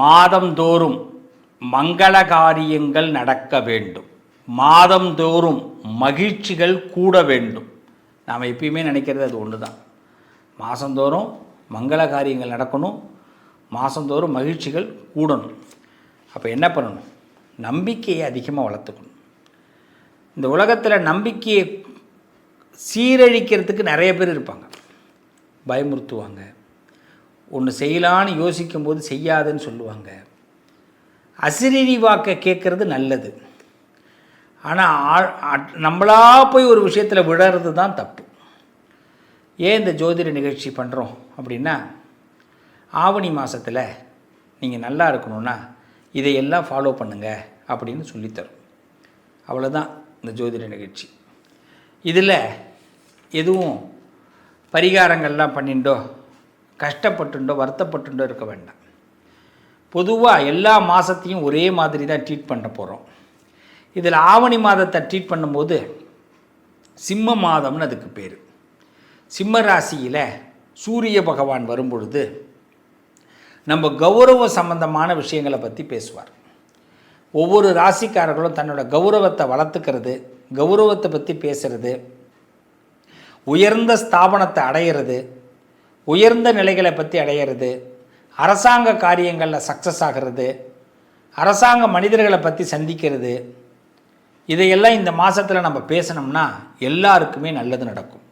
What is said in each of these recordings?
மாதந்தோறும் மங்கள காரியங்கள் நடக்க வேண்டும். மாதந்தோறும் மகிழ்ச்சிகள் கூட வேண்டும். நாம் எப்பயுமே நினைக்கிறது அது ஒன்று தான் மாதந்தோறும் மங்கள காரியங்கள் நடக்கணும். மாதந்தோறும் மகிழ்ச்சிகள் கூடணும். அப்போ என்ன பண்ணணும்? நம்பிக்கையை அதிகமாக வளர்த்துக்கணும். இந்த உலகத்தில் நம்பிக்கையை சீரழிக்கிறதுக்கு நிறைய பேர் இருப்பாங்க. பயமுறுத்துவாங்க. ஒன்று செய்யலான்னு யோசிக்கும்போது செய்யாதுன்னு சொல்லுவாங்க. அசிரீரி வாக்கை கேட்குறது நல்லது. ஆனால் நம்மளா போய் ஒரு விஷயத்தில் விழறது தான் தப்பு. ஏன் இந்த ஜோதிட நிகழ்ச்சி பண்ணுறோம் அப்படின்னா ஆவணி மாதத்தில் நீங்கள் நல்லா இருக்கணும்னா இதையெல்லாம் ஃபாலோ பண்ணுங்கள் அப்படின்னு சொல்லித்தரும். அவ்வளோதான் இந்த ஜோதிட நிகழ்ச்சி. இதில் எதுவும் பரிகாரங்கள்லாம் பண்ணிண்டோ? கஷ்டப்பட்டுண்டோ வருத்தப்பட்டுண்டோ இருக்க வேண்டாம். பொதுவாக எல்லா மாதத்தையும் ஒரே மாதிரி தான் ட்ரீட் பண்ண போகிறோம் இதில் ஆவணி மாதத்தை ட்ரீட் பண்ணும்போது சிம்ம மாதம்னு அதுக்கு பேர். சிம்ம ராசியில் சூரிய பகவான் வரும்பொழுது நம்ம கௌரவ சம்பந்தமான விஷயங்களை பற்றி பேசுவார். ஒவ்வொரு ராசிக்காரர்களும் தன்னோட கௌரவத்தை வளர்த்துக்கிறது கௌரவத்தை பற்றி பேசுகிறது உயர்ந்த ஸ்தாபனத்தை அடையிறது உயர்ந்த நிலைகளை பற்றி அடையிறது அரசாங்க காரியங்களில் சக்ஸஸ் ஆகிறது அரசாங்க மனிதர்களை பற்றி சந்திக்கிறது இதையெல்லாம் இந்த மாதத்தில் நம்ம பேசினோம்னா எல்லாருக்குமே நல்லது நடக்கும்.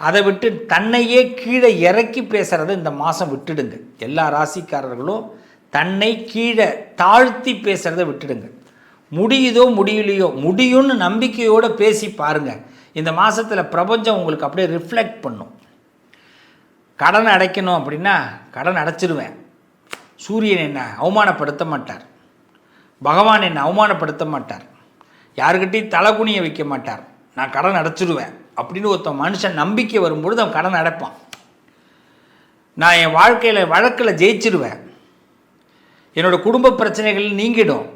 அதை விட்டு தன்னையே கீழே இறக்கி பேசுகிறத இந்த மாதம் விட்டுடுங்க. எல்லா ராசிக்காரர்களும் தன்னை கீழே தாழ்த்தி பேசுகிறத விட்டுடுங்க. முடியுதோ முடியலையோ முடியும்னு நம்பிக்கையோடு பேசி பாருங்கள் இந்த மாதத்தில் பிரபஞ்சம் உங்களுக்கு அப்படியே ரிஃப்ளெக்ட் பண்ணும். கடன் அடைக்கணும் அப்படின்னா கடன் அடைச்சிருவேன். சூரியன் என்னை அவமானப்படுத்த மாட்டார். பகவான் என்னை அவமானப்படுத்த மாட்டார். யாருக்கிட்டையும் தலைகுனிய வைக்க மாட்டார். நான் கடன் அடைச்சிடுவேன் அப்படின்னு ஒருத்தன் மனுஷன் நம்பிக்கை வரும்பொழுது அவன் கடன் அடைப்பான். நான் என் வாழ்க்கையில் வழக்கில் ஜெயிச்சிடுவேன் என்னோடய குடும்ப பிரச்சனைகள் நீங்கிடும்.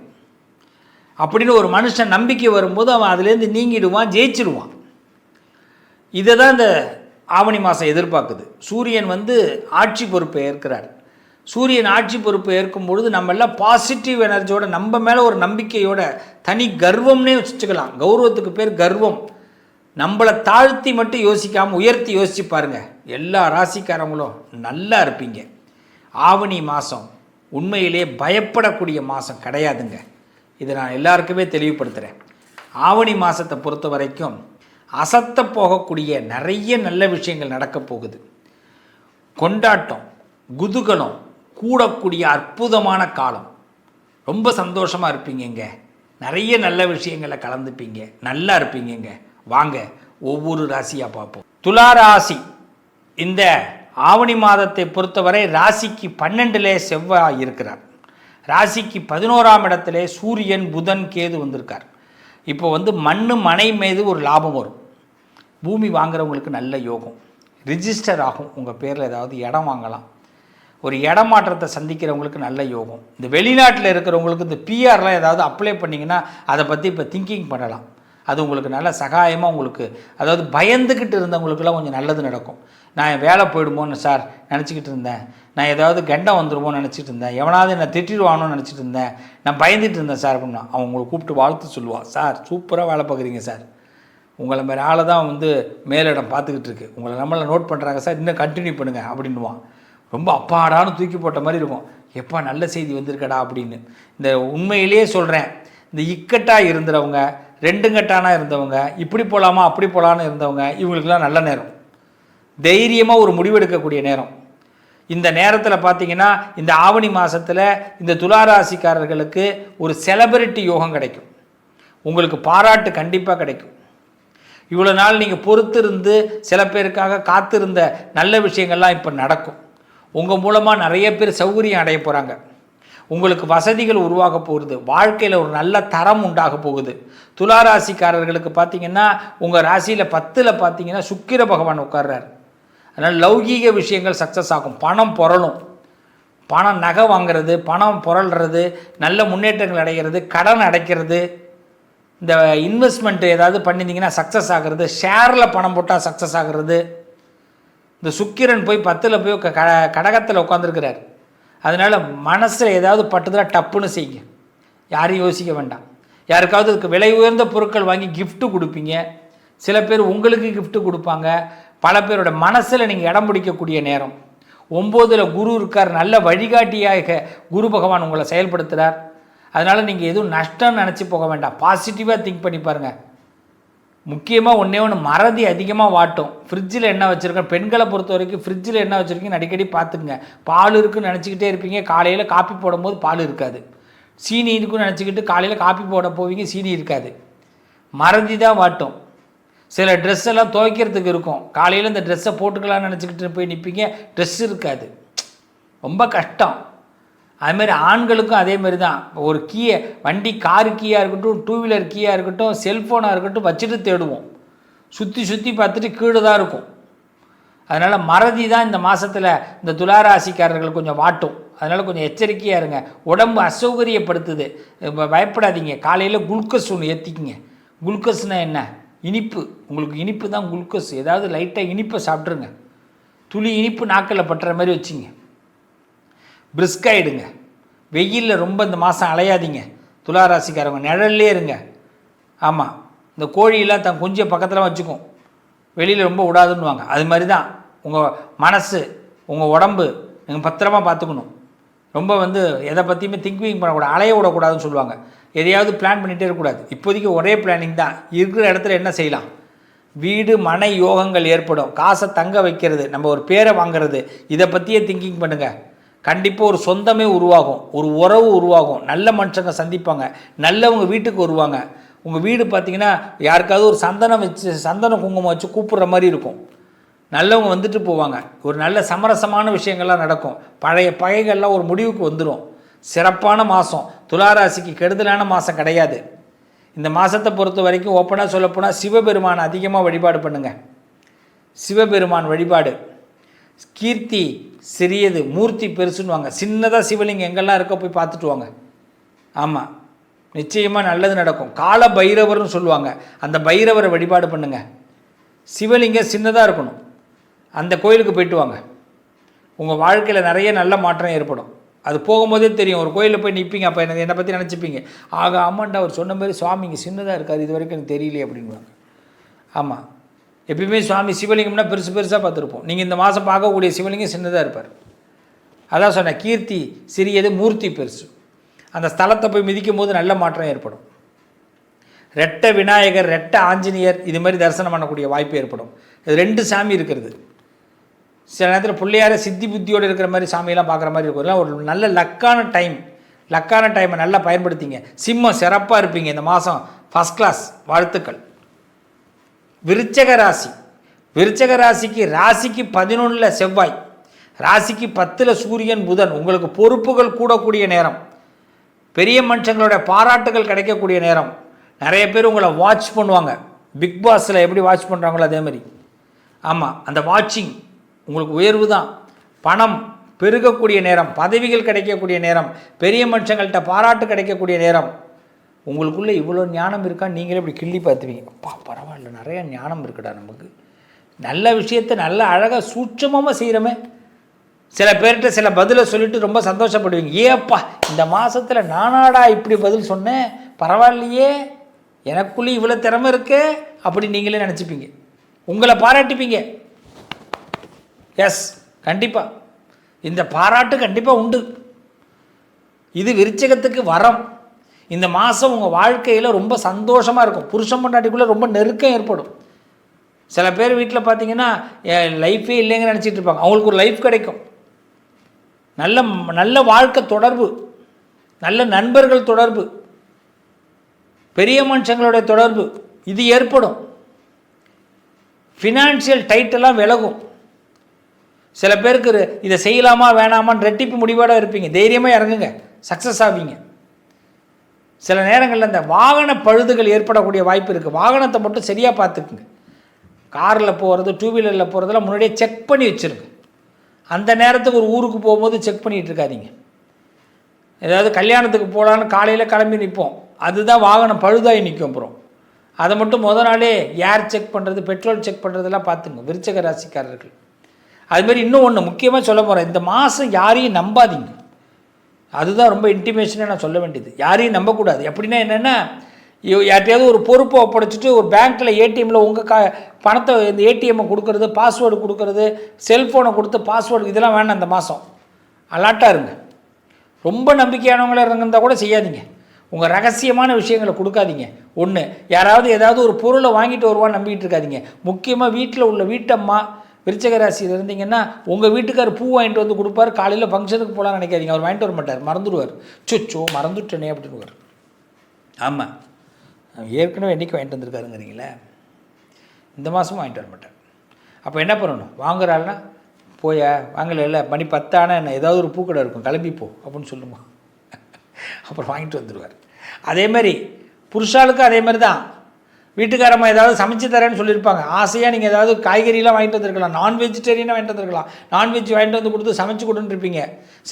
அப்படின்னு ஒரு மனுஷன் நம்பிக்கை வரும்போது அவன் அதுலேருந்து நீங்கிடுவான் ஜெயிச்சிடுவான் இதை தான் இந்த ஆவணி மாதம் எதிர்பார்க்குது. சூரியன் வந்து ஆட்சி பொறுப்பை ஏற்கிறார். சூரியன் ஆட்சி பொறுப்பை ஏற்கும் பொழுது நம்ம எல்லாம் பாசிட்டிவ் எனர்ஜியோட நம்ம மேலே ஒரு நம்பிக்கையோட தனி கர்வம்னே வச்சுக்கலாம். கௌரவத்துக்கு பேர் கர்வம். நம்மளை தாழ்த்தி மட்டும் யோசிக்காமல் உயர்த்தி யோசிச்சு பாருங்கள் எல்லா ராசிக்காரங்களும் நல்லா இருப்பீங்க. ஆவணி மாதம் உண்மையிலே பயப்படக்கூடிய மாதம் கிடையாதுங்க. இதை நான் எல்லாருக்குமே தெளிவுபடுத்துகிறேன் ஆவணி மாதத்தை பொறுத்த வரைக்கும் அசத்த போகக்கூடிய நிறைய நல்ல விஷயங்கள் நடக்கப் போகுது. கொண்டாட்டம் குதூகலம் கூடக்கூடிய அற்புதமான காலம். ரொம்ப சந்தோஷமாக இருப்பீங்கங்க நிறைய நல்ல விஷயங்களை கலந்துப்பீங்க. நல்லா இருப்பீங்கங்க வாங்க ஒவ்வொரு ராசியாக பார்ப்போம். துலா ராசி. இந்த ஆவணி மாதத்தை பொறுத்தவரை ராசிக்கு பன்னெண்டிலே செவ்வாய் இருக்கிறார். ராசிக்கு பதினோராம் இடத்திலே சூரியன் புதன் கேது வந்திருக்கார். இப்போ வந்து மண் மனை மீது ஒரு லாபம் வரும். பூமி வாங்குறவங்களுக்கு நல்ல யோகம். ரிஜிஸ்டர் ஆகும். உங்கள் பேரில் ஏதாவது இடம் வாங்கலாம். ஒரு இடமாற்றத்தை சந்திக்கிறவங்களுக்கு நல்ல யோகம். இந்த வெளிநாட்டில் இருக்கிறவங்களுக்கு இந்த பிஆர்லாம் ஏதாவது அப்ளை பண்ணிங்கன்னா அதை பற்றி இப்போ திங்கிங் பண்ணலாம். அது உங்களுக்கு நல்ல சகாயமாக உங்களுக்கு அதாவது பயந்துக்கிட்டு இருந்தவங்களுக்குலாம் கொஞ்சம் நல்லது நடக்கும். நான் என் வேலை போயிடுமோன்னு சார் நினச்சிக்கிட்டு இருந்தேன். நான் ஏதாவது கண்டம் வந்துடுமோன்னு நினச்சிட்டு இருந்தேன். எவனாவது என்னை திட்டிடுவானோன்னு நினச்சிட்டு இருந்தேன். நான் பயந்துட்டு இருந்தேன் சார் அப்படின்னா அவன் உங்களை கூப்பிட்டு வாழ்த்து சொல்லுவான். சார் சூப்பராக வேலை பார்க்குறீங்க சார். உங்களை மாதிரி ஆளை தான் வந்து மேலிடம் பார்த்துக்கிட்டு இருக்கு. உங்களை நம்மளை நோட் பண்ணுறாங்க சார் இன்னும் கண்டினியூ பண்ணுங்கள் அப்படின்னுவான். ரொம்ப அப்பாடான்னு தூக்கி போட்ட மாதிரி இருக்கும். எப்பா நல்ல செய்தி வந்திருக்கடா அப்படின்னு. இந்த உண்மையிலேயே சொல்கிறேன் இந்த இக்கட்டாக ரெண்டு கட்டானா இருந்தவங்க இப்படி போகலாமா அப்படி போகலான்னு இருந்தவங்க இவங்களுக்கெல்லாம் நல்ல நேரம். தைரியமாக ஒரு முடிவெடுக்கக்கூடிய நேரம். இந்த நேரத்தில் பார்த்தீங்கன்னா இந்த ஆவணி மாதத்தில் இந்த துளாராசிக்காரர்களுக்கு ஒரு செலபிரிட்டி யோகம் கிடைக்கும். உங்களுக்கு பாராட்டு கண்டிப்பாக கிடைக்கும். இவ்வளோ நாள் நீங்கள் பொறுத்திருந்து சில பேருக்காக காத்திருந்த நல்ல விஷயங்கள்லாம் இப்போ நடக்கும். உங்கள் மூலமாக நிறைய பேர் சௌகரியம் அடைய போகிறாங்க உங்களுக்கு வசதிகள் உருவாக போகுது. வாழ்க்கையில் ஒரு நல்ல தரம் உண்டாக போகுது. துலா ராசிக்காரர்களுக்கு பார்த்தீங்கன்னா உங்கள் ராசியில் பத்தில் பார்த்தீங்கன்னா சுக்கிர பகவான் உட்கார்றார். அதனால் லௌகீக விஷயங்கள் சக்ஸஸ் ஆகும். பணம் புரளும் பணம் நகை வாங்குறது பணம் புரள்றது நல்ல முன்னேற்றங்கள் அடைகிறது கடன் அடைக்கிறது. இந்த இன்வெஸ்ட்மெண்ட் ஏதாவது பண்ணியிருந்தீங்கன்னா சக்ஸஸ் ஆகிறது. ஷேரில் பணம் போட்டால் சக்ஸஸ் ஆகிறது. இந்த சுக்கிரன் போய் பத்தில் போய் க கடகத்தில் உட்காந்துருக்கிறார் அதனால் மனசில் ஏதாவது பட்டதுனா டப்புன்னு செய்யுங்க. யாரையும் யோசிக்க வேண்டாம். யாருக்காவது இதுக்கு விலை உயர்ந்த பொருட்கள் வாங்கி கிஃப்ட்டு கொடுப்பீங்க. சில பேர் உங்களுக்கு கிஃப்ட்டு கொடுப்பாங்க. பல பேரோட மனசில் நீங்கள் இடம் பிடிக்கக்கூடிய நேரம். ஒம்போதில் குரு இருக்கார். நல்ல வழிகாட்டியாக குரு பகவான் உங்களை செயல்படுத்துகிறார் அதனால் நீங்கள் எதுவும் நஷ்டம்னு நினச்சி போக வேண்டாம். பாசிட்டிவாக திங்க் பண்ணி பாருங்கள் முக்கியமாக ஒன்றே ஒன்று மறதி அதிகமாக வாட்டும். ஃப்ரிட்ஜில் என்ன வச்சுருக்கோம்? பெண்களை பொறுத்த வரைக்கும் ஃப்ரிட்ஜில் என்ன வச்சுருக்கீங்கன்னு அடிக்கடி பார்த்துக்குங்க. பால் இருக்குன்னு நினச்சிக்கிட்டே இருப்பீங்க. காலையில் காப்பி போடும்போது பால் இருக்காது. சீனி இருக்குன்னு நினச்சிக்கிட்டு காலையில் காப்பி போட போவீங்க சீனி இருக்காது. மறதி தான் வாட்டும். சில ட்ரெஸ் எல்லாம் துவைக்கிறதுக்கு இருக்கும். காலையில் இந்த ட்ரெஸ்ஸை போட்டுக்கலாம்னு நினச்சிக்கிட்டு போய் நிற்பீங்க ட்ரெஸ் இருக்காது. ரொம்ப கஷ்டம். அதுமாரி ஆண்களுக்கும் அதே மாதிரி தான். ஒரு கீயை வண்டி காரு கீயாக இருக்கட்டும் டூ வீலர் கீயாக இருக்கட்டும் செல்ஃபோனாக இருக்கட்டும் வச்சுட்டு தேடுவோம். சுற்றி சுற்றி பார்த்துட்டு கீழே தான் இருக்கும். அதனால் மறதி தான் இந்த மாதத்தில் இந்த துளாராசிக்காரர்கள் கொஞ்சம் வாட்டும். அதனால் கொஞ்சம் எச்சரிக்கையாக இருங்க. உடம்பு அசௌகரியப்படுத்துது. பயப்படாதீங்க. காலையில் குளுக்கோஸ் ஒன்று ஏற்றிக்கிங்க குளுக்கோஸ்னால் என்ன? இனிப்பு. உங்களுக்கு இனிப்பு தான் குளுக்கோஸ். ஏதாவது லைட்டாக இனிப்பை சாப்பிட்ருங்க துளி இனிப்பு நாக்கில் பட்டுற மாதிரி வச்சுங்க. பிரிஸ்காயிடுங்க. வெயிலில் ரொம்ப இந்த மாதம் அலையாதீங்க. துளாராசிக்காரவங்க நிழல்லே இருங்க. ஆமாம் இந்த கோழியெல்லாம் தன் குஞ்சை பக்கத்தில் வச்சுக்கும். வெளியில் ரொம்ப விடாதுன்னுவாங்க அது மாதிரி தான் உங்கள் மனசு உங்கள் உடம்பு நீங்கள் பத்திரமா பார்த்துக்கணும். ரொம்ப வந்து எதை பற்றியுமே திங்கிங் பண்ணக்கூடாது. அலைய விடக்கூடாதுன்னு சொல்லுவாங்க. எதையாவது பிளான் பண்ணிகிட்டே இருக்கக்கூடாது. இப்போதைக்கு ஒரே பிளானிங் தான். இருக்கிற இடத்துல என்ன செய்யலாம்? வீடு மனை யோகங்கள் ஏற்படும். காசை தங்க வைக்கிறது. நம்ம ஒரு பேரை வாங்குறது. இதை பற்றியே திங்கிங் பண்ணுங்கள் கண்டிப்பாக ஒரு சொந்தமே உருவாகும். ஒரு உறவு உருவாகும். நல்ல மனுஷங்க சந்திப்பாங்க. நல்லவங்க வீட்டுக்கு வருவாங்க. உங்கள் வீடு பார்த்தீங்கன்னா யாருக்காவது ஒரு சந்தனம் வச்சு சந்தன குங்குமம் வச்சு கூப்பிட்ற மாதிரி இருக்கும். நல்லவங்க வந்துட்டு போவாங்க. ஒரு நல்ல சமரசமான விஷயங்கள்லாம் நடக்கும். பழைய பகைகள்லாம் ஒரு முடிவுக்கு வந்துடும் சிறப்பான மாதம் துளாராசிக்கு கெடுதலான மாதம் கிடையாது. இந்த மாதத்தை பொறுத்த வரைக்கும் ஓப்பனாக சொல்லப்போனால் சிவபெருமான் அதிகமாக வழிபாடு பண்ணுங்கள் சிவபெருமான் வழிபாடு. கீர்த்தி சிறியது மூர்த்தி பெருசுன்னுவாங்க. சின்னதாக சிவலிங்கம் எங்கெல்லாம் இருக்கோ போய் பார்த்துட்டு வாங்க. ஆமாம் நிச்சயமாக நல்லது நடக்கும். கால பைரவர்னு சொல்லுவாங்க. அந்த பைரவரை வழிபாடு பண்ணுங்க. சிவலிங்கம் சின்னதாக இருக்கணும். அந்த கோயிலுக்கு போயிட்டு வாங்க. உங்கள் வாழ்க்கையில் நிறைய நல்ல மாற்றம் ஏற்படும். அது போகும்போதே தெரியும். ஒரு கோயிலில் போய் நிற்பீங்க அப்போ என்ன என்னை பற்றி நினச்சிப்பீங்க. ஆக ஆமாண்டா அவர் சொன்ன மாதிரி சுவாமி இங்கே சின்னதாக இருக்கார். இது வரைக்கும் எனக்கு தெரியலையே அப்படின்வாங்க ஆமாம் எப்பயுமே சுவாமி சிவலிங்கம்னா பெருசு பெருசாக பார்த்துருப்போம். நீங்கள் இந்த மாதம் பார்க்கக்கூடிய சிவலிங்கம் சின்னதாக இருப்பார். அதான் சொன்னேன் கீர்த்தி சிறியது மூர்த்தி பெருசு. அந்த ஸ்தலத்தை போய் மிதிக்கும் போது நல்ல மாற்றம் ஏற்படும். ரெட்ட விநாயகர் ரெட்ட ஆஞ்சநேயர் இது மாதிரி தரிசனம் பண்ணக்கூடிய வாய்ப்பு ஏற்படும். இது ரெண்டு சாமி இருக்கிறது. சில நேரத்தில் பிள்ளையார சித்தி புத்தியோடு இருக்கிற மாதிரி சாமியெல்லாம் பார்க்குற மாதிரி இருக்கும். இதெல்லாம் ஒரு நல்ல லக்கான டைம். லக்கான டைமை நல்லா பயன்படுத்திங்க. சிம்மம் சிறப்பாக இருப்பீங்க இந்த மாதம் ஃபஸ்ட் கிளாஸ் வாழ்த்துக்கள். விருச்சக ராசி. விருச்சக ராசிக்கு ராசிக்கு பதினொன்றில் செவ்வாய். ராசிக்கு பத்தில் சூரியன் புதன். உங்களுக்கு பொறுப்புகள் கூடக்கூடிய நேரம். பெரிய மனுஷங்களோட பாராட்டுகள் கிடைக்கக்கூடிய நேரம். நிறைய பேர் உங்களை வாட்ச் பண்ணுவாங்க. பிக் பாஸில் எப்படி வாட்ச் பண்ணுறாங்களோ அதேமாதிரி ஆமாம் அந்த வாட்சிங் உங்களுக்கு உயர்வு தான். பணம் பெருகக்கூடிய நேரம். பதவிகள் கிடைக்கக்கூடிய நேரம். பெரிய மனுஷங்கள்கிட்ட பாராட்டு கிடைக்கக்கூடிய நேரம். உங்களுக்குள்ளே இவ்வளோ ஞானம் இருக்கா? நீங்களே இப்படி கிள்ளி பார்த்துவீங்க அப்பா பரவாயில்ல. நிறையா ஞானம் இருக்குடா நமக்கு. நல்ல விஷயத்தை நல்ல அழகாக சூட்சமாக செய்கிறோமே சில பேர்கிட்ட சில பதிலை சொல்லிட்டு ரொம்ப சந்தோஷப்படுவீங்க. ஏப்பா இந்த மாதத்தில் நானாடா இப்படி பதில் சொன்னேன். பரவாயில்லையே. எனக்குள்ளே இவ்வளோ திறமை இருக்கே அப்படி நீங்களே நினச்சிப்பீங்க. உங்களை பாராட்டிப்பீங்க. எஸ் கண்டிப்பாக இந்த பாராட்டு கண்டிப்பாக உண்டு. இது விருச்சகத்துக்கு வரம். இந்த மாதம் உங்கள் வாழ்க்கையில் ரொம்ப சந்தோஷமாக இருக்கும். புருஷன் பொண்டாட்டிக்குள்ளே ரொம்ப நெருக்கம் ஏற்படும். சில பேர் வீட்டில் பார்த்தீங்கன்னா என் லைஃபே இல்லைங்க நினச்சிட்டு இருப்பாங்க. அவங்களுக்கு ஒரு லைஃப் கிடைக்கும். நல்ல நல்ல வாழ்க்கை தொடர்பு நல்ல நண்பர்கள் தொடர்பு பெரிய மனுஷங்களுடைய தொடர்பு இது ஏற்படும். ஃபினான்ஷியல் டைட்டெல்லாம் விலகும். சில பேருக்கு இதை செய்யலாமா வேணாமான்னு ரெட்டிப்பு முடிவோட இருப்பீங்க. தைரியமாக இறங்குங்க. சக்ஸஸ் ஆவீங்க. சில நேரங்களில் இந்த வாகன பழுதுகள் ஏற்படக்கூடிய வாய்ப்பு இருக்குது வாகனத்தை மட்டும் சரியாக பார்த்துக்குங்க. காரில் போகிறது டூ வீலரில் போகிறதெல்லாம் முன்னாடியே செக் பண்ணி வச்சுருங்க. அந்த நேரத்துக்கு ஒரு ஊருக்கு போகும்போது செக் பண்ணிகிட்டு இருக்காதீங்க. ஏதாவது கல்யாணத்துக்கு போகலான்னு காலையில் கிளம்பி நிற்போம் அதுதான் வாகனம் பழுதாகி நிற்கும் அப்புறம். அதை மட்டும் முத நாளே ஏர் செக் பண்ணுறது பெட்ரோல் செக் பண்ணுறதெல்லாம் பார்த்துங்க விருச்சக ராசிக்காரர்கள். அதுமாரி இன்னும் ஒன்று முக்கியமாக சொல்ல போகிறேன் இந்த மாதம் யாரையும் நம்பாதீங்க. அதுதான் ரொம்ப இன்டிமேஷனாக நான் சொல்ல வேண்டியது. யாரையும் நம்பக்கூடாது. எப்படின்னா என்னென்னா யார்ட்டையாவது ஒரு பொறுப்பை ஒப்படைச்சிட்டு ஒரு பேங்க்கில் ஏடிஎம்மில் உங்கள் கா பணத்தை இந்த ஏடிஎம்மை கொடுக்கறது பாஸ்வேர்டு கொடுக்கறது செல்ஃபோனை கொடுத்து பாஸ்வேர்டு இதெல்லாம் வேணாம் அந்த மாதம் அலாட்டாக இருங்க. ரொம்ப நம்பிக்கையானவங்களாக இருந்தால் கூட செய்யாதீங்க. உங்கள் ரகசியமான விஷயங்களை கொடுக்காதீங்க. ஒன்று யாராவது ஏதாவது ஒரு பொருளை வாங்கிட்டு வருவான்னு நம்பிக்கிட்டு இருக்காதீங்க. முக்கியமாக வீட்டில் உள்ள வீட்டம்மா விருச்சக ராசியில் இருந்தீங்கன்னா உங்கள் வீட்டுக்கார் பூ வாங்கிட்டு வந்து கொடுப்பாரு. காலையில் ஃபங்க்ஷனுக்கு போகலான்னு நினைக்காதீங்க. அவர் வாங்கிட்டு வர மாட்டார். மறந்துடுவார். சுச்சோ மறந்துட்டனே அப்படின்வார் ஆமாம் ஏற்கனவே என்றைக்கு வாங்கிட்டு வந்திருக்காருங்கிறீங்களே? இந்த மாதமும் வாங்கிட்டு வர மாட்டார். அப்போ என்ன பண்ணணும்? வாங்குறாருன்னா போய வாங்கல இல்லை. மணி பத்தான என்ன? ஏதாவது ஒரு பூக்கடை இருக்கும். கிளம்பி போ அப்படின்னு சொல்லுங்க அப்புறம் வாங்கிட்டு வந்துடுவார். அதே மாதிரி புருஷாளுக்கும் அதே மாதிரி தான். வீட்டுக்காரம்மா ஏதாவது சமைச்சு தரேன்னு சொல்லியிருப்பாங்க. ஆசையாக நீங்கள் ஏதாவது காய்கறிலாம் வாங்கிட்டு வந்துருக்கலாம். நான் வெஜிடேரியனாக வாங்கிட்டு வந்திருக்கலாம். நான்வெஜ் வாங்கிட்டு வந்து கொடுத்து சமைச்சு கொடுன்னு இருப்பீங்க.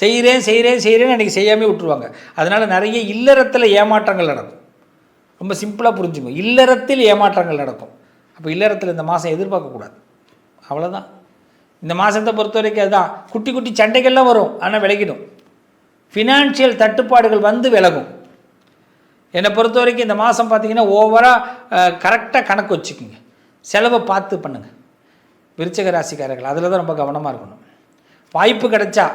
செய்கிறேன் செய்கிறேன் செய்கிறேன்னு அன்றைக்கி செய்யாமல் விட்டுருவாங்க. அதனால் நிறைய இல்லறத்தில் ஏமாற்றங்கள் நடக்கும். ரொம்ப சிம்பிளாக புரிஞ்சுங்க. இல்லறத்தில் ஏமாற்றங்கள் நடக்கும். அப்போ இல்லறத்தில் இந்த மாதம் எதிர்பார்க்கக்கூடாது அவ்வளோதான் இந்த மாதத்தை பொறுத்த வரைக்கும் அதுதான். குட்டி குட்டி சண்டைகள்லாம் வரும். ஆனால் விலகிடும். ஃபினான்ஷியல் தட்டுப்பாடுகள் வந்து விலகும். என்னை பொறுத்த வரைக்கும் இந்த மாதம் பார்த்தீங்கன்னா ஓவராக கரெக்டாக கணக்கு வச்சுக்கோங்க. செலவை பார்த்து பண்ணுங்கள் விருச்சக ராசிக்காரர்கள் அதில் தான் ரொம்ப கவனமாக இருக்கணும். வாய்ப்பு கிடைச்சா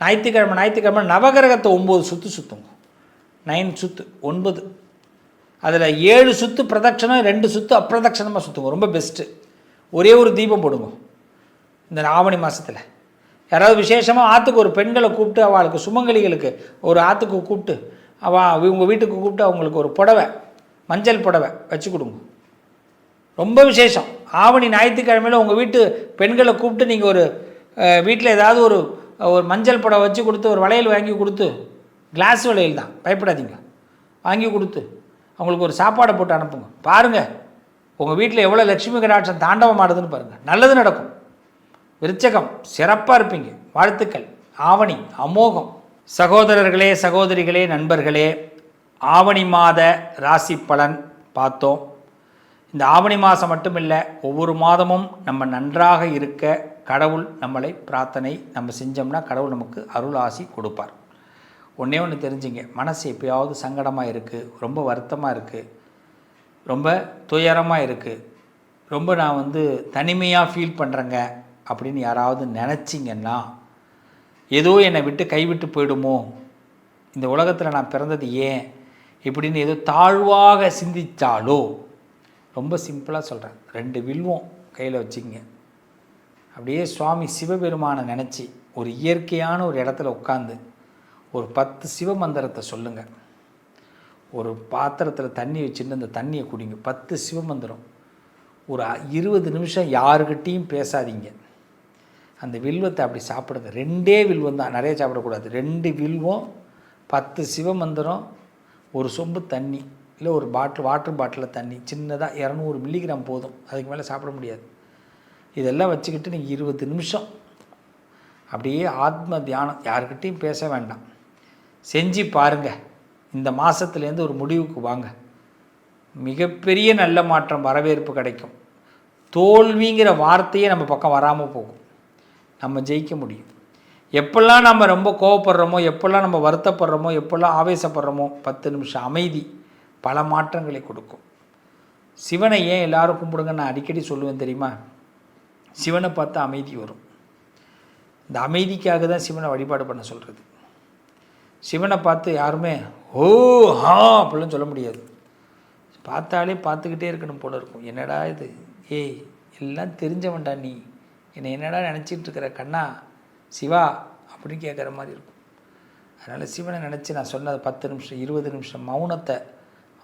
ஞாயிற்றுக்கிழமை ஞாயிற்றுக்கிழமை நவகிரகத்தை ஒம்பது சுற்று சுற்றுங்க நைன் சுற்று ஒன்பது. அதில் ஏழு சுற்று பிரதட்சணம் ரெண்டு சுற்று அப்பிரதட்சணமாக சுற்றுங்க ரொம்ப பெஸ்ட்டு ஒரே ஒரு தீபம் போடுங்க. இந்த ஆவணி மாதத்தில் யாராவது விசேஷமாக ஆற்றுக்கு ஒரு பெண்களை கூப்பிட்டு அவளுக்கு சுமங்கலிகளுக்கு ஒரு ஆற்றுக்கு கூப்பிட்டு அவள் உங்கள் வீட்டுக்கு கூப்பிட்டு அவங்களுக்கு ஒரு புடவை மஞ்சள் புடவை வச்சு கொடுங்க. ரொம்ப விசேஷம். ஆவணி ஞாயிற்றுக்கிழமையில் உங்கள் வீட்டு பெண்களை கூப்பிட்டு நீங்கள் ஒரு வீட்டில் ஏதாவது ஒரு ஒரு மஞ்சள் புடவை வச்சு கொடுத்து ஒரு வளையல் வாங்கி கொடுத்து கிளாஸ் வளையல் தான். பயப்படாதீங்க. வாங்கி கொடுத்து அவங்களுக்கு ஒரு சாப்பாடை போட்டு அனுப்புங்க. பாருங்கள் உங்கள் வீட்டில் எவ்வளோ லட்சுமி கடாட்சம் தாண்டவம் ஆடுதுன்னு பாருங்கள் நல்லது நடக்கும். விருச்சகம் சிறப்பாக இருப்பீங்க. வாழ்த்துக்கள். ஆவணி அமோகம். சகோதரர்களே சகோதரிகளே நண்பர்களே ஆவணி மாத ராசி பலன் பார்த்தோம். இந்த ஆவணி மாதம் மட்டும் இல்லை ஒவ்வொரு மாதமும் நம்ம நன்றாக இருக்க கடவுள் நம்மளை பிரார்த்தனை நம்ம செஞ்சோம்னா கடவுள் நமக்கு அருள் ஆசி கொடுப்பார். ஒன்றே ஒன்று தெரிஞ்சுங்க. மனசு எப்பயாவது சங்கடமாக இருக்குது ரொம்ப வருத்தமாக இருக்குது ரொம்ப துயரமாக இருக்குது ரொம்ப நான் வந்து தனிமையாக ஃபீல் பண்ணுறேங்க அப்படின்னு யாராவது நினச்சிங்கன்னா ஏதோ என்னை விட்டு கைவிட்டு போயிடுமோ? இந்த உலகத்தில் நான் பிறந்தது ஏன்? இப்படின்னு ஏதோ தாழ்வாக சிந்தித்தாலோ ரொம்ப சிம்பிளாக சொல்கிறேன் ரெண்டு வில்வம் கையில் வச்சுக்கங்க. அப்படியே சுவாமி சிவபெருமானை நினச்சி ஒரு இயற்கையான ஒரு இடத்துல உட்காந்து ஒரு பத்து சிவ மந்திரத்தை சொல்லுங்கள் ஒரு பாத்திரத்தில் தண்ணி வச்சுட்டு அந்த தண்ணியை குடிங்க. பத்து சிவமந்திரம் ஒரு இருபது நிமிஷம் யாருக்கிட்டேயும் பேசாதீங்க. அந்த வில்வத்தை அப்படி சாப்பிடுது ரெண்டே வில்வம் தான். நிறைய சாப்பிடக்கூடாது. ரெண்டு வில்வம் பத்து சிவமந்திரம் ஒரு சொம்பு தண்ணி இல்லை ஒரு பாட்டில் வாட்டர் பாட்டிலில் தண்ணி சின்னதாக இரநூறு மில்லிகிராம் போதும். அதுக்கு மேலே சாப்பிட முடியாது. இதெல்லாம் வச்சுக்கிட்டு நீங்கள் இருபது நிமிஷம் அப்படியே ஆத்ம தியானம். யாருக்கிட்டேயும் பேச வேண்டாம். செஞ்சு பாருங்கள் இந்த மாதத்துலேருந்து ஒரு முடிவுக்கு வாங்க. மிகப்பெரிய நல்ல மாற்றம் வரவேற்பு கிடைக்கும். தோல்விங்கிற வார்த்தையே நம்ம பக்கம் வராமல் போகும். நம்ம ஜெயிக்க முடியும். எப்பெல்லாம் நம்ம ரொம்ப கோவப்படுறோமோ எப்பெல்லாம் நம்ம வருத்தப்படுறோமோ எப்பெல்லாம் ஆவேசப்படுறோமோ பத்து நிமிஷம் அமைதி பல மாற்றங்களை கொடுக்கும். சிவனை ஏன் எல்லாரும் கும்பிடுங்க நான் அடிக்கடி சொல்லுவேன் தெரியுமா? சிவனை பார்த்தா அமைதி வரும். இந்த அமைதிக்காக தான் சிவனை வழிபாடு பண்ண சொல்கிறது சிவனை பார்த்து யாருமே ஓ ஹா அப்படிலாம் சொல்ல முடியாது. பார்த்தாலே பார்த்துக்கிட்டே இருக்கணும் போல இருக்கும். என்னடா இது? ஏய் எல்லாம் தெரிஞ்சவன்டா நீ. என்னை என்னடா நினச்சிட்டு இருக்கிற கண்ணா? சிவா அப்படின்னு கேட்குற மாதிரி இருக்கும். அதனால் சிவனை நினச்சி நான் சொன்னது பத்து நிமிஷம் இருபது நிமிஷம் மௌனத்தை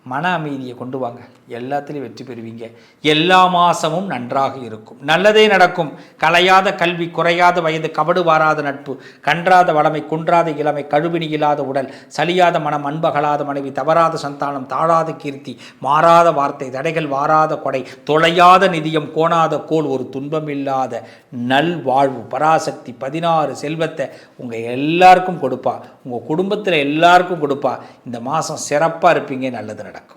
மன அமைதியை கொண்டு வாங்க. எல்லாத்துலேயும் வெற்றி பெறுவீங்க. எல்லா மாதமும் நன்றாக இருக்கும். நல்லதே நடக்கும். கலையாத கல்வி குறையாத வயது கபடு வாராத நட்பு கன்றாத வளமை குன்றாத இளமை கழுவினி இல்லாத உடல் சலியாத மனம் அன்பகலாத மனைவி தவறாத சந்தானம் தாழாத கீர்த்தி மாறாத வார்த்தை தடைகள் வாராத கொடை தொலையாத நிதியம் கோணாத கோல் ஒரு துன்பம் இல்லாத நல் வாழ்வு பராசக்தி பதினாறு செல்வத்தை உங்கள் எல்லாருக்கும் கொடுப்பா. உங்கள் குடும்பத்தில் எல்லாருக்கும் கொடுப்பா. இந்த மாதம் சிறப்பாக இருப்பீங்க நல்லது நடக்கும்